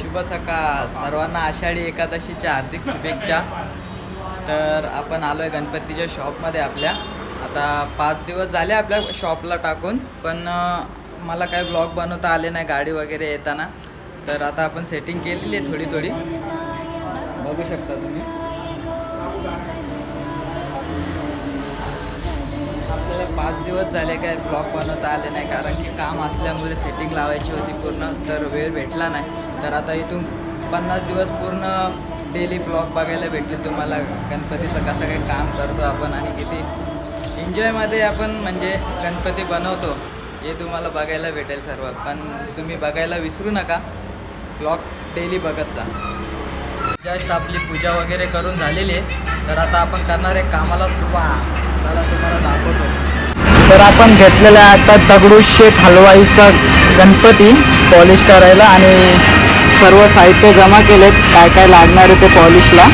शुभ सकाळ. सर्वांना आषाढी एकादशीच्या हार्दिक शुभेच्छा. तर आपण आलो आहे गणपतीच्या शॉपमध्ये आपल्या. आता पाच दिवस झाले आपल्या शॉपला टाकून पण मला काही ब्लॉग बनवता आले नाही गाडी वगैरे येताना. तर आता आपण सेटिंग केलेली आहे थोडी थोडी. बघू शकता तुम्ही. पाच दिवस झाले काय ब्लॉग बनवता आले नाही कारण की काम असल्यामुळे सेटिंग लावायची होती पूर्ण तर वेळ भेटला नाही. तर आता इथून पन्नास दिवस पूर्ण डेली ब्लॉग बघायला भेटतील तुम्हाला. गणपतीचं कसं काही काम करतो आपण आणि किती एन्जॉयमध्ये आपण म्हणजे गणपती बनवतो हे तुम्हाला बघायला भेटेल सर्व. पण तुम्ही बघायला विसरू नका. ब्लॉग डेली बघत जा. जस्ट आपली पूजा वगैरे करून झालेली आहे. तर आता आपण करणार आहे कामाला सुरुवात. चला तुम्हाला दाखवतो. तर आपण घेतलेला आहे आता दगडूशेठ हलवाईचा गणपती पॉलिश करायला आणि सर्व साहित्य जमा केलेत काय काय लागणार आहे ते पॉलिशला.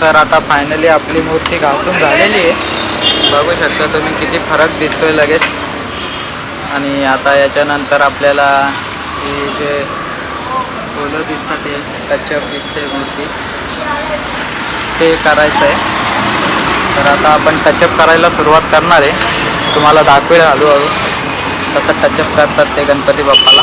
तर आता फायनली आपली मूर्ती घासून झालेली आहे. बघू शकता तुम्ही किती फरक दिसतोय लगेच. आणि आता याच्यानंतर आपल्याला हे जे फुलं दिसतात ते टचअप दिसते मूर्ती ते करायचं आहे तर आता आपण टचअप करायला सुरुवात करणार आहे. तुम्हाला दाखवेल हळूहळू कसं टचअप करतात ते गणपती बाप्पाला.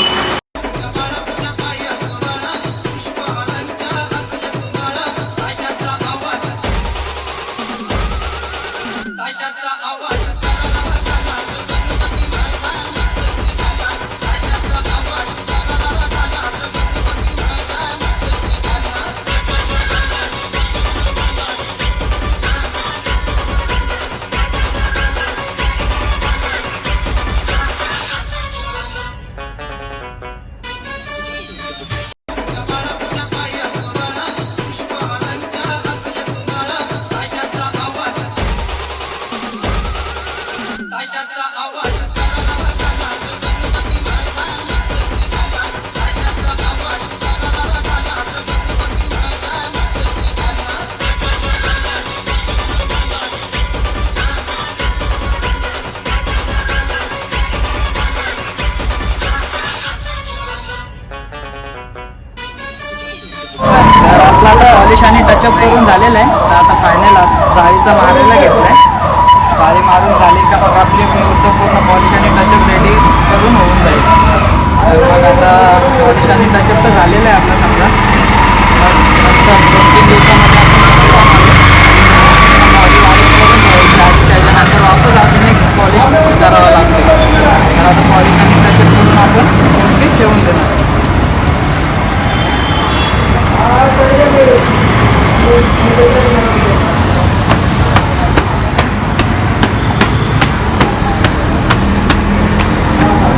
टचअप करून झालेलं आहे. तर आता फायनल जाळीचा मारायला घेतलाय. जाळी मारून झाली का मग आपली मूर्त पूर्ण पॉलिश आणि टचअप रेडी करून होऊन जाईल. तर मग आता पॉलिश आणि टचअप तर झालेलं आहे आपलं समजा. मग नंतर दोन तीन दिवसामध्ये आपण body वाढवून करून ठेवायची आणि त्याच्यानंतर वापस अजून एक पॉलिश करावं लागतं तर आता पॉलिश आणि टचअप करून आपण मूर्ती ठेवून देणार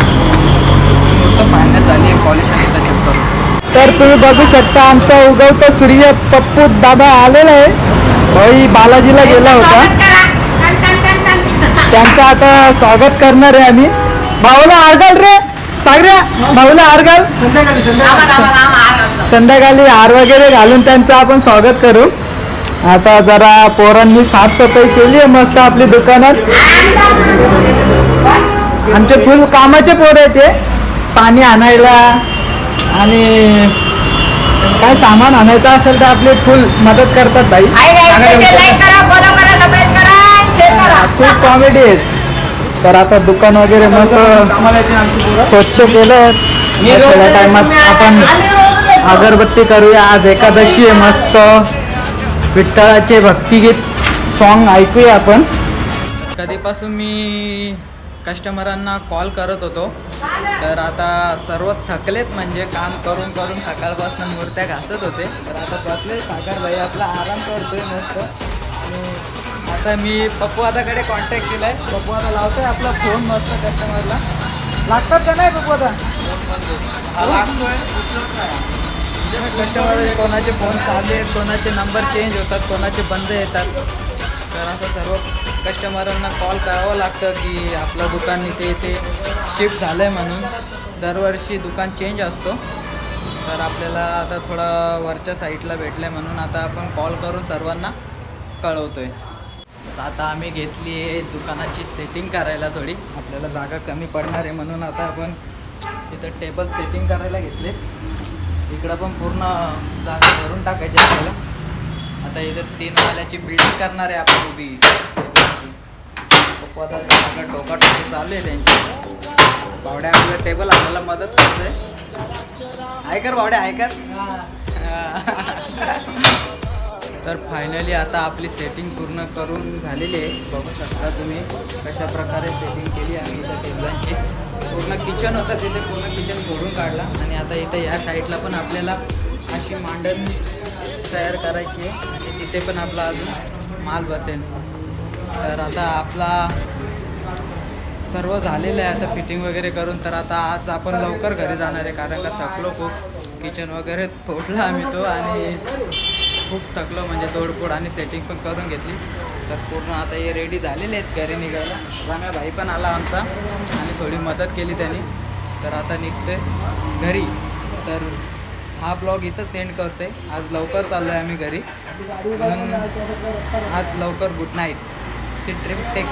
मूर्त फायनल झाली आहे पॉलिश आणि टचअप करून तर तुम्ही बघू शकता आमचा उगवता सूर्य पप्पू दादा आलेला आहे. भाई बालाजीला गेला होता. त्यांचं आता स्वागत करणार आहे आम्ही. भाऊला आरगाल रे. सागऱ्या भाऊला आरगाल संध्याकाळी हार वगैरे घालून त्यांचं आपण स्वागत करू. आता जरा पोरांनी साफसफाई केली आहे मस्त आपली दुकानात. आमचे फुल कामाचे पोर आहे ते पाणी आणायला आणि काय सामान आणायचं असेल तर आपली फुल मदत करतात ताई खूप कॉमेडी आहेत तर आता दुकान वगैरे मस्त स्वच्छ केलं. थोड्या टायमात आपण अगरबत्ती करूया. आज एकादशी आहे मस्त. विठ्ठलाचे भक्तिगीत सॉन्ग ऐकूया आपण. कधीपासून मी कस्टमरांना कॉल करत होतो. तर आता सर्व थकलेत म्हणजे काम करून करून सकाळपासून मूर्त्या घासत होते. तर आता बसले सागर भाई आपला आराम करतोय मस्त. आणि आता मी पप्पू दादाकडे कॉन्टॅक्ट केलाय. पप्पू दादा लावतोय आपला फोन मस्त कस्टमरला लागतात का नाही पप्पू दादा कस्टमर कोणाचे फोन चालू आहेत कोणाचे नंबर चेंज होतात कोणाचे बंद येतात. तर असं सर्व कस्टमरांना कॉल करावं लागतं की आपलं दुकान इथे इथे शिफ्ट झालं आहे म्हणून. दरवर्षी दुकान चेंज असतो. तर आपल्याला आता थोडं वरच्या साईडला भेटलं आहे म्हणून आता आपण कॉल करून सर्वांना कळवतो आहे तर आता आम्ही घेतली आहे दुकानाची सेटिंग करायला थोडी. आपल्याला जागा कमी पडणार आहे म्हणून आता आपण तिथं टेबल सेटिंग करायला घेतले. इकडं पण पूर्ण जागा भरून टाकायची आपल्याला. आता इथं तीन वाल्याची बिल्डिंग करणार आहे आपण उभी. आता जागा टोकाटोकी चालू आहे त्यांची. बावड्या आपलं टेबल आपल्याला मदत करते ऐकर बावड्या ऐकर तर फायनली आता आपली सेटिंग पूर्ण करून झालेली आहे. बघू शकता तुम्ही कशा प्रकारे सेटिंग केली आम्ही त्या टेबलांची पूर्ण किचन होतं तिथे पूर्ण किचन भरून काढला. आणि आता इथं या साईडला पण आपल्याला अशी मांडण तयार करायची आहे. आणि तिथे पण आपला अजून माल बसेल. तर आता आपला सर्व झालेलं आहे आता फिटिंग वगैरे करून. तर आता आज आपण लवकर घरी जाणार आहे कारण का थकलो खूप. किचन वगैरे तोडला आम्ही तो आणि खूप थकलो म्हणजे तोडफोड आणि सेटिंग पण करून घेतली. तर पूर्ण आता हे रेडी झालेले आहेत घरी निघायला. रम्या भाई पण आला आमचा आणि थोडी मदत केली त्यांनी. तर आता निघतोय घरी. तर हा ब्लॉग इथं सेंड करते आज लवकर चाललो आहे आम्ही घरी. म्हणून आज लवकर good night esse trem tem